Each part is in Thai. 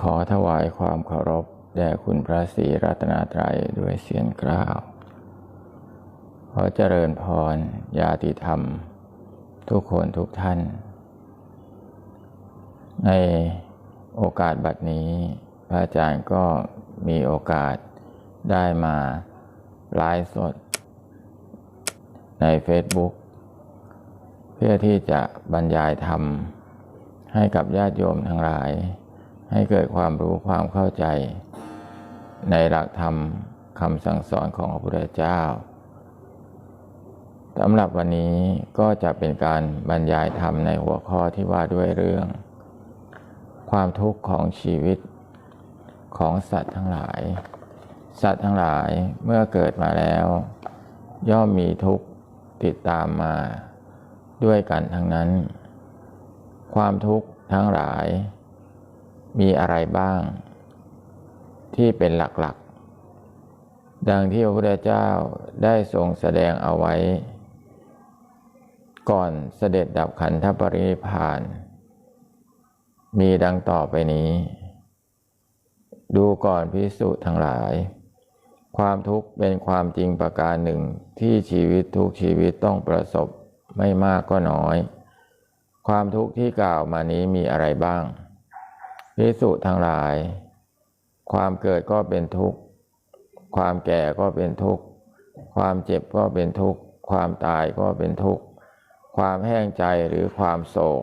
ขอถวายความเคารพแด่คุณพระศรีรัตนตรัยด้วยเสียงกล่าว ขอเจริญพรญาติธรรม ทุกคนทุกท่าน ในโอกาสบัดนี้ พระอาจารย์ก็มีโอกาสได้มาไลฟ์สด ใน Facebook เพื่อที่จะบรรยายธรรม ให้กับญาติโยมทั้งหลาย ให้เกิดความรู้ความเข้าใจ ในหลักธรรมคำสั่งสอนของพระพุทธเจ้าสำหรับวันนี้ก็จะเป็นการบรรยายธรรมในหัวข้อที่ว่าด้วยเรื่อง ความทุกข์ของชีวิตของสัตว์ทั้งหลาย สัตว์ทั้งหลายเมื่อเกิดมาแล้ว ย่อมมีทุกข์ติดตามมา ด้วยกันทั้งนั้น ความทุกข์ทั้งหลาย มีอะไรบ้าง ที่เป็นหลักๆ ดังที่พระพุทธเจ้าได้ทรงแสดงเอาไว้ ก่อนเสด็จดับขันธปรินิพาน มีดังต่อไปนี้ ดูก่อนพิสุทั้งหลาย ความทุกข์เป็นความจริงประการหนึ่งที่ชีวิตทุกชีวิตต้องประสบไม่มากก็น้อย ความทุกข์ที่กล่าวมานี้มีอะไรบ้าง พิสุทั้งหลาย ความเกิดก็เป็นทุกข์ ความแก่ก็เป็นทุกข์ ความเจ็บก็เป็นทุกข์ ความตายก็เป็นทุกข์ ความแห้งใจหรือความโศก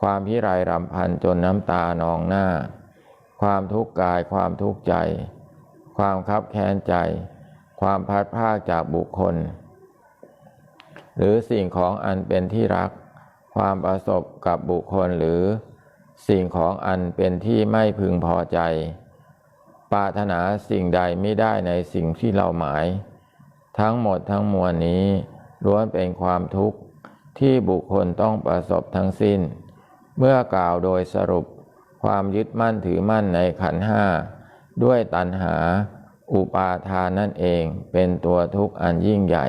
ความพิไรรำพันจนน้ำตานองหน้า ความทุกข์กาย ความทุกข์ใจ ความคับแค้นใจ ความพัดพากจากบุคคล หรือสิ่งของอันเป็นที่รัก ความประสบกับบุคคลหรือ สิ่งของอันเป็นที่ไม่พึงพอใจ ปรารถนาสิ่งใดไม่ได้ในสิ่งที่เราหมาย ทั้งหมดทั้งมวลนี้ล้วนเป็นความทุกข์ที่บุคคลต้องประสบทั้งสิ้น เมื่อกล่าวโดยสรุปความยึดมั่นถือมั่นในขันห้าด้วยตัณหาอุปาทานนั่นเองเป็นตัวทุกข์อันยิ่งใหญ่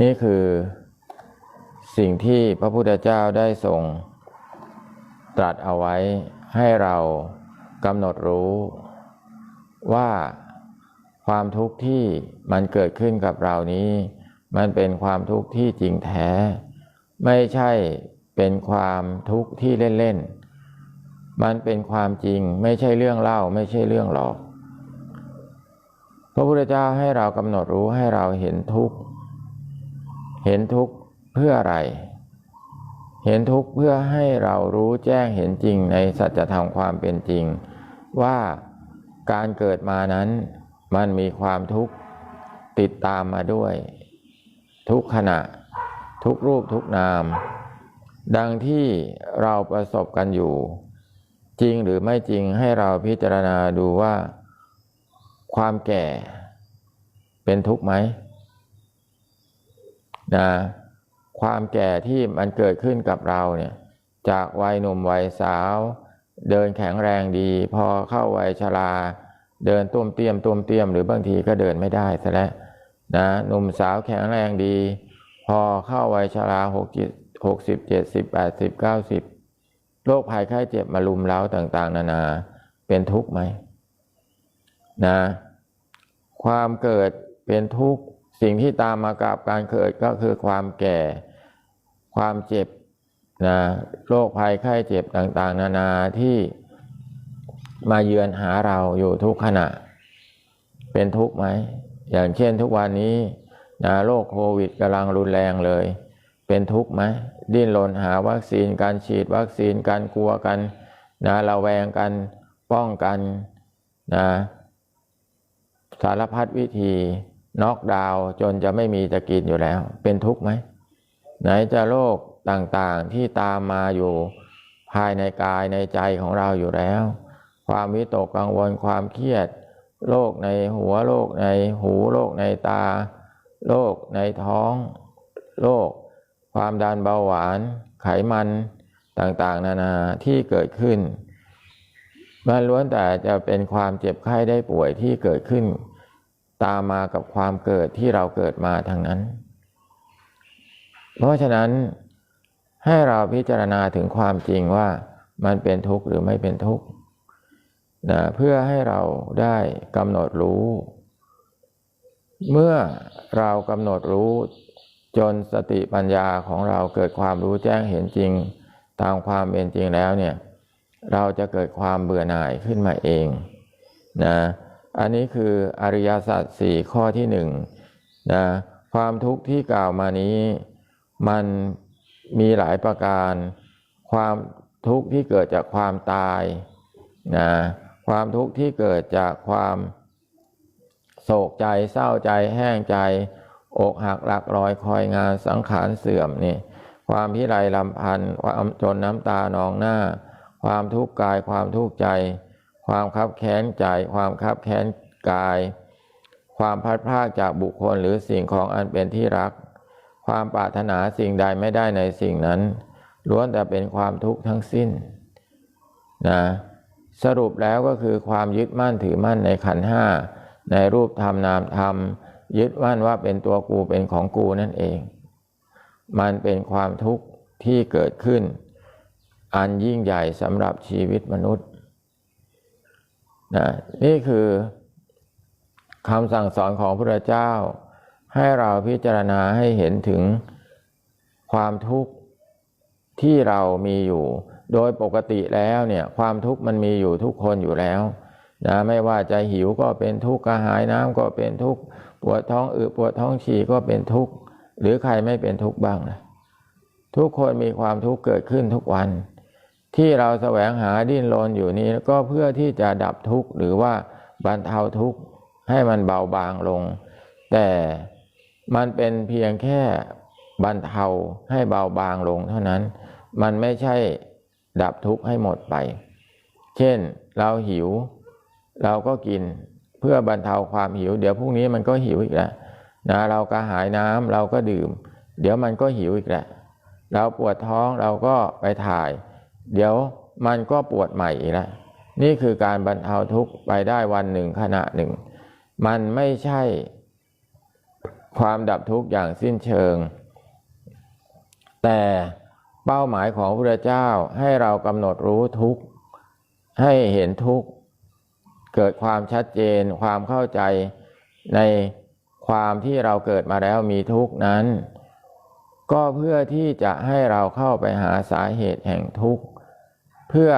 นี่คือ สิ่งที่พระพุทธเจ้าได้ทรงตรัสเอาไว้ให้เรากำหนดรู้ว่าความทุกข์ที่มันเกิดขึ้นกับเรานี้ มันเป็นความทุกข์ที่จริงแท้ ไม่ใช่เป็นความทุกข์ที่เล่นๆ มันเป็นความจริงไม่ใช่เรื่องเล่าไม่ใช่เรื่องหลอก พระพุทธเจ้าให้เรากำหนดรู้ให้เราเห็นทุกข์ เห็นทุกข์ เพื่ออะไร เห็นทุกข์เพื่อให้เรารู้แจ้งเห็นจริงในสัจธรรมความเป็นจริง ว่าการเกิดมานั้น มันมีความทุกข์ติดตามมาด้วย ทุกขณะ ทุกรูปทุกนาม ดังที่เราประสบกันอยู่ จริงหรือไม่จริงให้เราพิจารณาดูว่า ความแก่เป็นทุกข์ไหมนะ ความแก่ที่มันเกิดขึ้นกับเราเนี่ยจากวัยหนุ่มวัยสาว เดินแข็งแรงดี พอเข้าวัยชรา เดินตุ้มเตี้ยมตุ้มเตี้ยมหรือบางทีก็เดินไม่ได้ซะแล้วนะหนุ่มสาวแข็งแรงดี พอเข้าวัยชราหกหกสิบเจ็ดสิบแปดสิบเก้าสิบโรคภัยไข้เจ็บมาลุมเล้าต่าง ๆ นานาเป็นทุกข์ไหมนะความเกิดเป็นทุกข์สิ่งที่ตามมากับการเกิดก็คือความแก่ ความเจ็บนะโรคภัยไข้เจ็บต่างๆ นานาที่มาเยือนหาเราอยู่ทุกขณะ เป็นทุกข์ไหม อย่างเช่นทุกวันนี้นะโรคโควิดกำลังรุนแรงเลย เป็นทุกข์ไหม ดิ้นรนหาวัคซีนการฉีดวัคซีนการกลัวกันนะระแวงกันป้องกันนะสารพัดวิธีน็อกดาวจนจะไม่มีจะกินอยู่แล้ว เป็นทุกข์ไหม ไหนจะโรคต่างๆที่ตามมาอยู่ภายในกายในใจของเราอยู่แล้ว ความวิตกกังวลความเครียดโรคในหัวโรคในหูโรคในตาโรคในท้องโรคความดันเบาหวาน ไขมันต่างๆ นานาที่เกิดขึ้นมันล้วนแต่จะเป็นความเจ็บไข้ได้ป่วยที่เกิดขึ้น ตามมากับความเกิดที่เราเกิดมาทั้งนั้น เพราะฉะนั้นให้เราพิจารณาถึงความจริงว่ามันเป็นทุกข์หรือไม่เป็นทุกข์นะเพื่อให้เราได้กำหนดรู้ เมื่อเรากำหนดรู้จนสติปัญญาของเราเกิดความรู้แจ้งเห็นจริง ตามความเป็นจริงแล้วเนี่ยเราจะเกิดความเบื่อหน่ายขึ้นมาเองนะอันนี้คืออริยสัจสี่ข้อที่หนึ่งนะความทุกข์ที่กล่าวมานี้ มันมีหลายประการ ความทุกข์ที่เกิดจากความตายนะความทุกข์ที่เกิดจากความโศกใจเศร้าใจแห้งใจ อกหักหลักรอยคอยงานสังขารเสื่อมนี่ความพิไรลำพันธ์ความจนน้ำตานองหน้า ความทุกข์กายความทุกข์ใจ ความคับแค้นใจ ความคับแค้นกาย ความพัดพลากจากบุคคลหรือสิ่งของอันเป็นที่รัก ความปรารถนาสิ่งใดไม่ได้ในสิ่งนั้นล้วนแต่เป็นความทุกข์ทั้งสิ้นนะสรุปแล้วก็คือความยึดมั่นถือมั่นในขันห้าในรูปธรรมนามธรรม ยึดมั่นว่าเป็นตัวกูเป็นของกูนั่นเอง มันเป็นความทุกข์ที่เกิดขึ้น อันยิ่งใหญ่สำหรับชีวิตมนุษย์นะนี่คือคำสั่งสอนของพระเจ้า ให้เราพิจารณาให้เห็นถึงความทุกข์ที่เรามีอยู่ โดยปกติแล้วเนี่ยความทุกข์มันมีอยู่ทุกคนอยู่แล้วนะไม่ว่าจะหิวก็เป็นทุกข์กระหายน้ำก็เป็นทุกข์ปวดท้องอืดปวดท้องฉี่ก็เป็นทุกข์หรือใครไม่เป็นทุกข์บ้างนะทุกคนมีความทุกข์เกิดขึ้นทุกวัน ที่เราแสวงหาดิ้นรนอยู่นี้ก็เพื่อที่จะดับทุกข์หรือว่าบรรเทาทุกข์ให้มันเบาบางลง แต่ มันเป็นเพียงแค่บรรเทาให้เบาบางลงเท่านั้น มันไม่ใช่ดับทุกข์ให้หมดไป เช่นเราหิว เราก็กินเพื่อบรรเทาความหิว เดี๋ยวพรุ่งนี้มันก็หิวอีกแล้วนะเรากระหายน้ำเราก็ดื่ม เดี๋ยวมันก็หิวอีกแล้วเราปวดท้องเราก็ไปถ่าย เดี๋ยวมันก็ปวดใหม่อีกแล้วนี่คือการบรรเทาทุกข์ไปได้วันหนึ่งขณะหนึ่ง มันไม่ใช่ ความดับทุกข์อย่างสิ้นเชิง แต่เป้าหมายของพระเจ้าให้เรากำหนดรู้ทุกข์ ให้เห็นทุกข์ เกิดความชัดเจนความเข้าใจในความที่เราเกิดมาแล้วมีทุกข์นั้น ก็เพื่อที่จะให้เราเข้าไปหาสาเหตุแห่งทุกข์ เพื่อ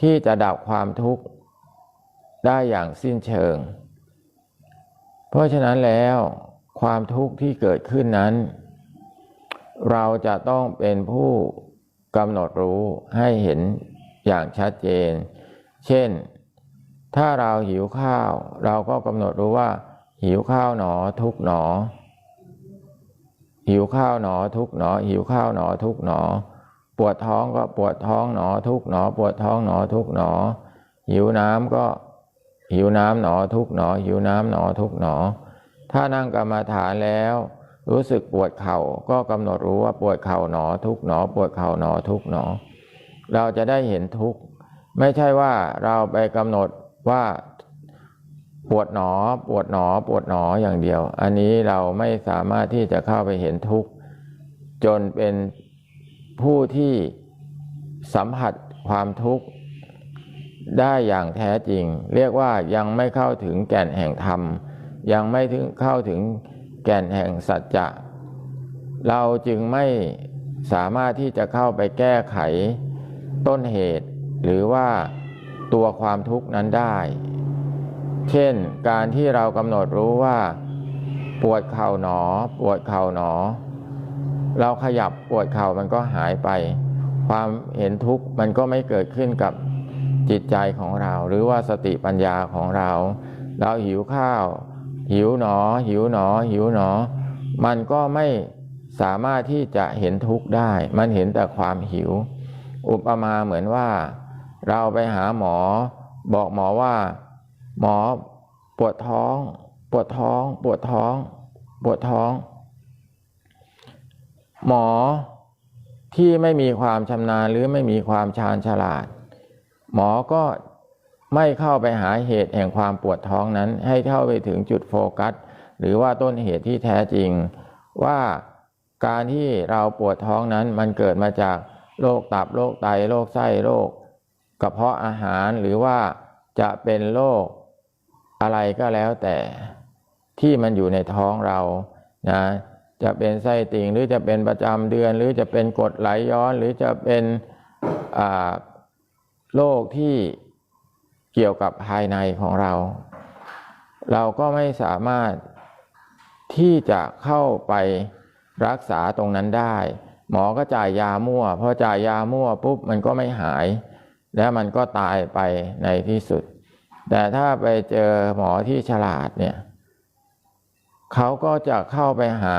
ที่จะดับความทุกข์ได้อย่างสิ้นเชิง เพราะฉะนั้นแล้ว ความทุกข์ที่เกิดขึ้นนั้น เราจะต้องเป็นผู้กำหนดรู้ให้เห็นอย่างชัดเจน เช่น ถ้าเราหิวข้าว เราก็กำหนดรู้ว่า หิวข้าวหนอทุกหนอ หิวข้าวหนอทุกหนอ หิวข้าวหนอทุกหนอ ปวดท้องก็ปวดท้องหนอทุกหนอ ปวดท้องหนอทุกหนอ หิวน้ำก็หิวน้ำหนอทุกหนอ หิวน้ำหนอทุกหนอ ถ้านั่งกรรมาฐานแล้ว รู้สึกปวดเข่าก็กำหนดรู้ว่าปวดเข่าหนอทุกหนอ ปวดเข่าหนอทุกหนอ เราจะได้เห็นทุกไม่ใช่ว่าเราไปกำหนดว่าปวดหนอ ปวดหนอ ปวดหนออย่างเดียว อันนี้เราไม่สามารถที่จะเข้าไปเห็นทุกข์จนเป็นผู้ที่สัมผัสความทุกข์ได้อย่างแท้จริง เรียกว่ายังไม่เข้าถึงแก่นแห่งธรรม ยังไม่ถึงเข้าถึงแก่นแห่งสัจจะ เราจึงไม่สามารถที่จะเข้าไปแก้ไขต้นเหตุ หรือว่าตัวความทุกข์นั้นได้ เช่นการที่เรากำหนดรู้ว่า ปวดเข่าหนอ ปวดเข่าหนอ เราขยับปวดเข่ามันก็หายไป ความเห็นทุกข์มันก็ไม่เกิดขึ้นกับจิตใจของเรา หรือว่าสติปัญญาของเรา เราหิวข้าว หิวหนอ หิวหนอ หิวหนอ มันก็ไม่สามารถที่จะเห็นทุกข์ได้ มันเห็นแต่ความหิว อุปมาเหมือนว่า เราไปหาหมอ บอกหมอว่า หมอปวดท้อง ปวดท้อง ปวดท้อง ปวดท้อง หมอที่ไม่มีความชำนาญหรือไม่มีความชาญฉลาด หมอก็ ไม่เข้าไปหาเหตุแห่งความปวดท้องนั้น ให้เข้าไปถึงจุดโฟกัส หรือว่าต้นเหตุที่แท้จริง ว่าการที่เราปวดท้องนั้นมันเกิดมาจากโรคตับโรคไตโรคไส้โรคกระเพาะอาหารหรือว่าจะเป็นโรคอะไรก็แล้วแต่ที่มันอยู่ในท้องเรานะจะเป็นไส้ติ่งหรือจะเป็นประจำเดือน หรือจะเป็นกรดไหลย้อน หรือจะเป็นโรคที่ เกี่ยวกับภายในของเรา เราก็ไม่สามารถที่จะเข้าไปรักษาตรงนั้นได้ หมอก็จ่ายยามั่วพอจ่ายยามั่วปุ๊บมันก็ไม่หาย แล้วมันก็ตายไปในที่สุด แต่ถ้าไปเจอหมอที่ฉลาดเนี่ยเขาก็จะเข้าไปหา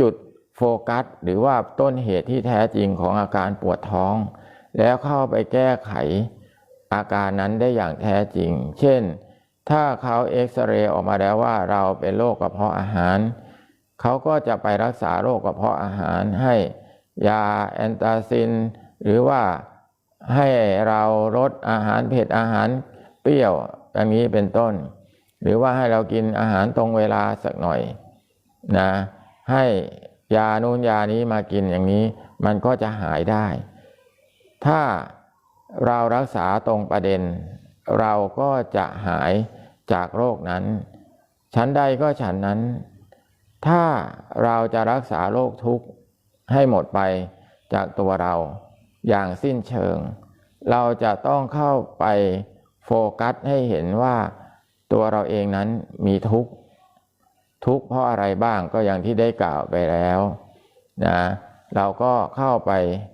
จุดโฟกัส หรือว่าต้นเหตุที่แท้จริงของอาการปวดท้อง แล้วเข้าไปแก้ไข อาการนั้นได้อย่างแท้จริง เช่น ถ้าเขาเอ็กซเรย์ออกมาแล้วว่าเราเป็นโรคกระเพาะอาหาร เขาก็จะไปรักษาโรคกระเพาะอาหารให้ยาแอนตาซิน หรือว่าให้เราลดอาหารเผ็ดอาหารเปรี้ยวอย่างนี้เป็นต้น หรือว่าให้เรากินอาหารตรงเวลาสักหน่อยนะให้ยานู้นยานี้มากินอย่างนี้ มันก็จะหายได้ ถ้า เรารักษาตรงประเด็น เราก็จะหายจากโรคนั้น ชั้นใดก็ฉันนั้น ถ้าเราจะรักษาโรคทุกข์ให้หมดไปจากตัวเราอย่างสิ้นเชิง เราจะต้องเข้าไปโฟกัสให้เห็นว่าตัวเราเองนั้นมีทุกข์ทุกข์เพราะอะไรบ้างก็อย่างที่ได้กล่าวไปแล้วนะเราก็เข้าไป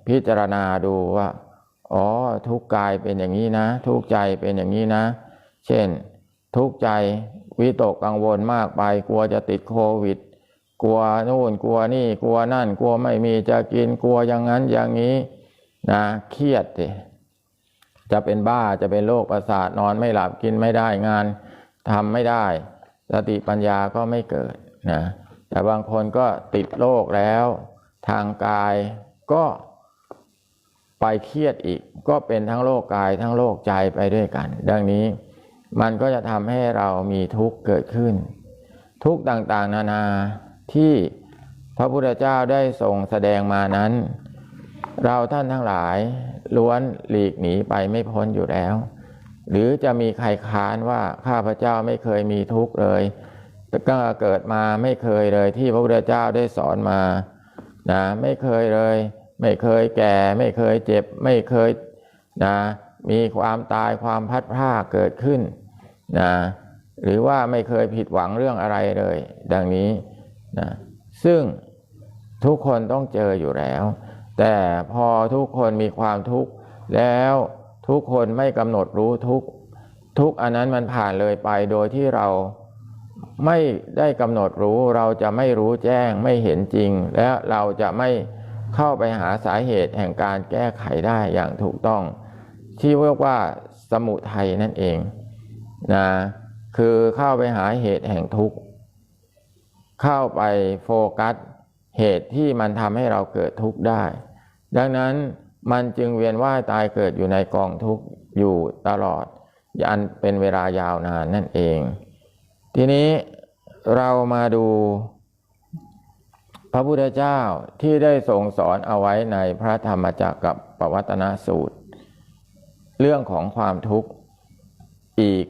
พิจารณาดูว่า อ๋อ ทุกกายเป็นอย่างนี้นะ ทุกใจเป็นอย่างนี้นะ เช่น ทุกใจวิตกกังวลมากไป กลัวจะติดโควิด กลัวนู่นกลัวนี่กลัวนั่น กลัวไม่มีจะกินกลัวอย่างนั้นอย่างนี้นะเครียดสิจะเป็นบ้าจะเป็นโรคประสาทนอนไม่หลับกินไม่ได้งานทำไม่ได้สติปัญญาก็ไม่เกิดนะแต่บางคนก็ติดโรคแล้ว ทางกายก็ ไปเครียดอีกก็เป็นทั้งโรคกายทั้งโรคใจไปด้วยกัน ดังนี้มันก็จะทำให้เรามีทุกข์เกิดขึ้น ทุกข์ต่างๆ นานาที่พระพุทธเจ้าได้ทรงแสดงมานั้น เราท่านทั้งหลายล้วนหลีกหนีไปไม่พ้นอยู่แล้ว หรือจะมีใครค้านว่าข้าพเจ้าไม่เคยมีทุกข์เลยก็เกิดมาไม่เคยเลยที่พระพุทธเจ้าได้สอนมานะไม่เคยเลย ไม่เคยแก่ ไม่เคยเจ็บ ไม่เคยนะมีความตายความพัดพลาดเกิดขึ้นนะหรือว่าไม่เคยผิดหวังเรื่องอะไรเลย ดังนี้นะซึ่งทุกคนต้องเจออยู่แล้ว แต่พอทุกคนมีความทุกข์แล้วทุกคนไม่กำหนดรู้ทุกทุกอันนั้นมันผ่านเลยไปโดยที่เราไม่ได้กำหนดรู้เราจะไม่รู้แจ้งไม่เห็นจริง และเราจะไม่ เข้าไปหาสาเหตุแห่งการแก้ไขได้อย่างถูกต้อง ที่เรียกว่าสมุทัยนั่นเองนะคือเข้าไปหาเหตุแห่งทุกข์ เข้าไปโฟกัสเหตุที่มันทำให้เราเกิดทุกข์ได้ ดังนั้นมันจึงเวียนว่ายตายเกิดอยู่ในกองทุกข์อยู่ตลอดยันเป็นเวลายาวนานนั่นเอง ทีนี้เรามาดู พระพุทธเจ้าที่ได้ทรงสอนเอาไว้ในพระธรรมจักรกับปวัตนสูตร เรื่องของความทุกข์อีก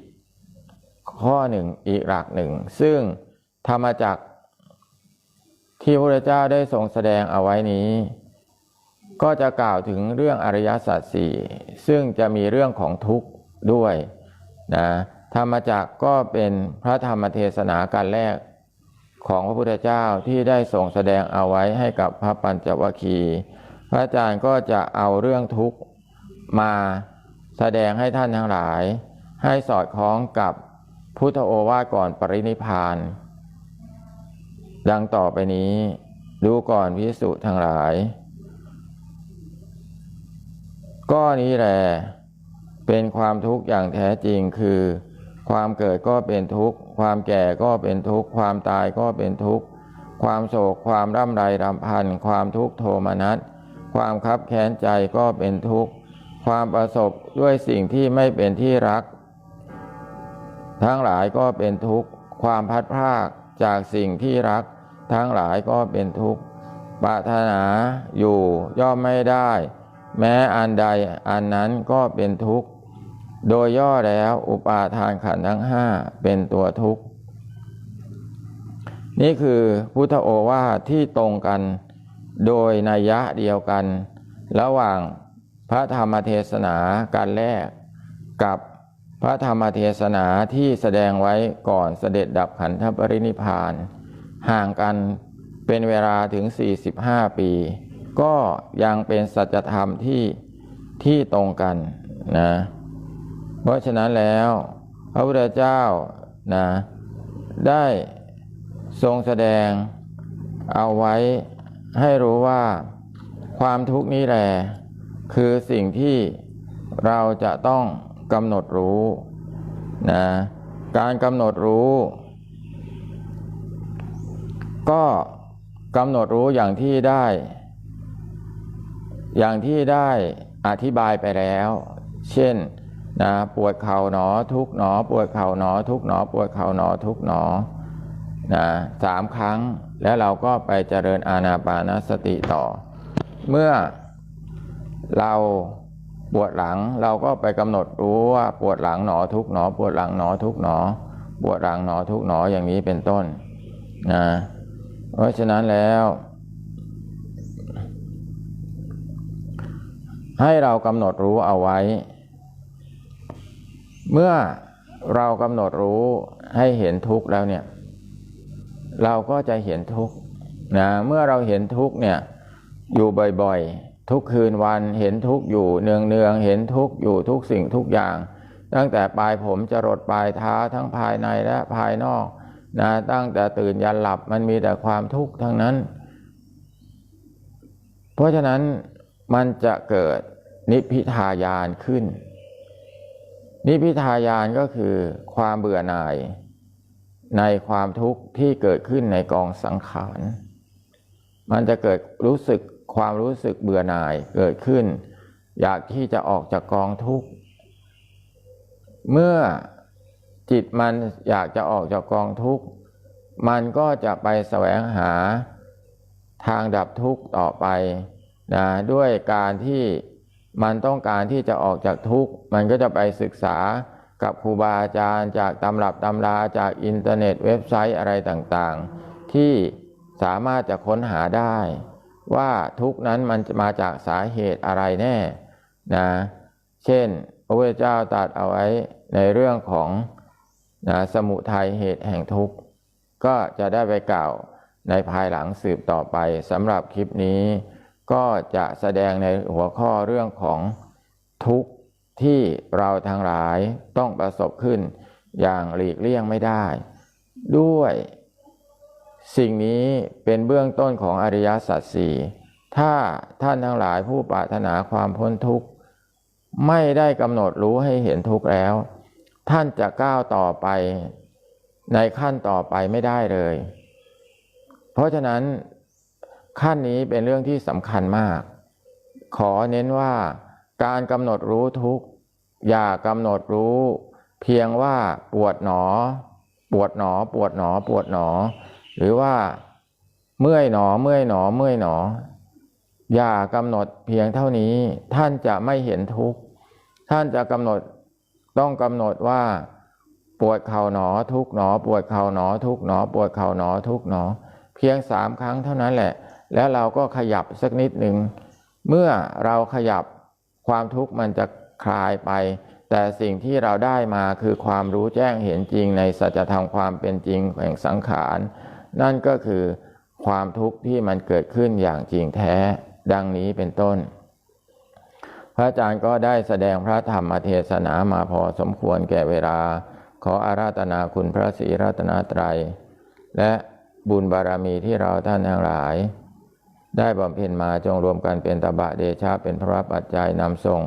ข้อหนึ่งอีกหลักหนึ่ง ซึ่งธรรมจักรที่พระพุทธเจ้าได้ทรงแสดงเอาไว้นี้ ก็จะกล่าวถึงเรื่องอริยสัจสี่ซึ่งจะมีเรื่องของทุกข์ด้วยนะธรรมจักรก็เป็นพระธรรมเทศนาการแรก ของพระพุทธเจ้าที่ได้ทรงแสดงเอาไว้ให้กับพระปัญจวัคคีย์พระอาจารย์ก็จะเอาเรื่องทุกข์มาแสดงให้ท่านทั้งหลาย ให้สอดคล้องกับพุทธโอวาทก่อนปรินิพาน ดังต่อไปนี้ดูก่อนพิสุทั้งหลาย ก็นี้แหละเป็นความทุกข์อย่างแท้จริงคือ ความเกิดก็เป็นทุกข์ ความแก่ก็เป็นทุกข์ ความตายก็เป็นทุกข์ ความโศก ความร่ำไรรำพัน ความทุกข์โทมนัส ความคับแค้นใจก็เป็นทุกข์ ความประสบด้วยสิ่งที่ไม่เป็นที่รัก ทั้งหลายก็เป็นทุกข์ ความพัดพรากจากสิ่งที่รัก ทั้งหลายก็เป็นทุกข์ ปรารถนาอยู่ย่อมไม่ได้ แม้อันใดอันนั้นก็เป็นทุกข์ โดยย่อแล้วอุปาทานขันธ์ทั้งห้าเป็นตัวทุกข์ นี่คือพุทธโอวาทที่ตรงกัน โดยนัยยะเดียวกัน ระหว่างพระธรรมเทศนาการแรกกับพระธรรมเทศนาที่แสดงไว้ก่อนเสด็จดับขันธปรินิพาน ห่างกันเป็นเวลาถึง 45 ปี ก็ยังเป็นสัจธรรมที่ที่ตรงกันนะ เพราะฉะนั้นแล้ว พระพุทธเจ้านะได้ทรงแสดงเอาไว้ให้รู้ว่าความทุกข์นี้แหละคือสิ่งที่เราจะต้องกำหนดรู้นะการกำหนดรู้ ก็กำหนดรู้อย่างที่ได้ อย่างที่ได้อธิบายไปแล้ว เช่น นะปวดเข่าหนอ ทุกหนอ ปวดเข่าหนอ ทุกหนอ ปวดเข่าหนอ ทุกหนอนะสามครั้งแล้วเราก็ไปเจริญอาณาปานสติต่อ เมื่อเราปวดหลังเราก็ไปกำหนดรู้ว่าปวดหลังหนอทุกหนอ ปวดหลังหนอทุกหนอ ปวดหลังหนอทุกหนออย่างนี้เป็นต้นนะเพราะฉะนั้นแล้ว ให้เรากำหนดรู้เอาไว้ เมื่อเรากำหนดรู้ให้เห็นทุกข์แล้วเนี่ย เราก็จะเห็นทุกข์นะเมื่อเราเห็นทุกข์เนี่ยอยู่บ่อยๆ ทุกคืนวันเห็นทุกข์อยู่เนืองๆเห็นทุกข์อยู่ทุกสิ่งทุกอย่าง ตั้งแต่ปลายผมจะรดปลายเท้าทั้งภายในและภายนอกนะตั้งแต่ตื่นยันหลับมันมีแต่ความทุกข์ทั้งนั้น เพราะฉะนั้นมันจะเกิดนิพพิทายานขึ้น นิพพิทายานก็คือความเบื่อหน่าย ในความทุกข์ที่เกิดขึ้นในกองสังขาร มันจะเกิดรู้สึกความรู้สึกเบื่อหน่ายเกิดขึ้น อยากที่จะออกจากกองทุกข์ เมื่อจิตมันอยากจะออกจากกองทุกข์ มันก็จะไปแสวงหาทางดับทุกข์ต่อไปนะด้วยการที่ มันต้องการที่จะออกจากทุกข์ มันก็จะไปศึกษากับครูบาอาจารย์ จากตำรับตำราจากอินเทอร์เน็ตเว็บไซต์อะไรต่างๆ ที่สามารถจะค้นหาได้ ว่าทุกข์นั้นมันมาจากสาเหตุอะไรแน่นะเช่น พระพุทธเจ้าตรัสเอาไว้ในเรื่องของนะสมุทัยเหตุแห่งทุกข์ ก็จะได้ไปกล่าวในภายหลังสืบต่อไปสำหรับคลิปนี้ ก็จะแสดงในหัวข้อเรื่องของทุกข์ที่เราทั้งหลายต้องประสบขึ้นอย่างหลีกเลี่ยงไม่ได้ ด้วยสิ่งนี้เป็นเบื้องต้นของอริยสัจสี่ถ้าท่านทั้งหลายผู้ปรารถนาความพ้นทุกข์ ไม่ได้กำหนดรู้ให้เห็นทุกข์แล้ว ท่านจะก้าวต่อไปในขั้นต่อไปไม่ได้เลย เพราะฉะนั้น ขั้นนี้เป็นเรื่องที่สำคัญมาก ขอเน้นว่าการกำหนดรู้ทุกอย่ากำหนดรู้ เพียงว่าปวดหนอ ปวดหนอ ปวดหนอ ปวดหนอ หรือว่าเมื่อยหนอ เมื่อยหนอ เมื่อยหนอ อย่ากำหนดเพียงเท่านี้ ท่านจะไม่เห็นทุกข์ ท่านจะกำหนดต้องกำหนดว่า ปวดเข่าหนอ ทุกหนอ ปวดเข่าหนอ ทุกหนอ ปวดเข่าหนอ ทุกหนอ เพียงสามครั้งเท่านั้นแหละ แล้วเราก็ขยับสักนิดหนึ่ง เมื่อเราขยับความทุกข์มันจะคลายไป แต่สิ่งที่เราได้มาคือความรู้แจ้งเห็นจริงในสัจธรรมความเป็นจริงแห่งสังขาร นั่นก็คือความทุกข์ที่มันเกิดขึ้นอย่างจริงแท้ ดังนี้เป็นต้น พระอาจารย์ก็ได้แสดงพระธรรมเทศนามาพอสมควรแก่เวลา ขออาราธนาคุณพระศรีรัตนตรัย และบุญบารมีที่เราท่านทั้งหลาย ได้บำเพ็ญมาจงรวมกันเป็นตบะเดชะเป็นพระปัจจัยนำส่ง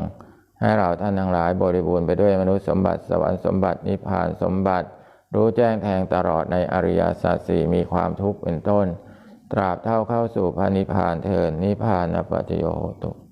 ให้เราท่านทั้งหลายบริบูรณ์ไปด้วยมนุษย์สมบัติสวรรค์สมบัตินิพพานสมบัติ รู้แจ้งแทงตลอดในอริยสัจสี่มีความทุกข์เป็นต้น ตราบเท่าเข้าสู่พระนิพพานเถินนิพพานปัจโยโตุ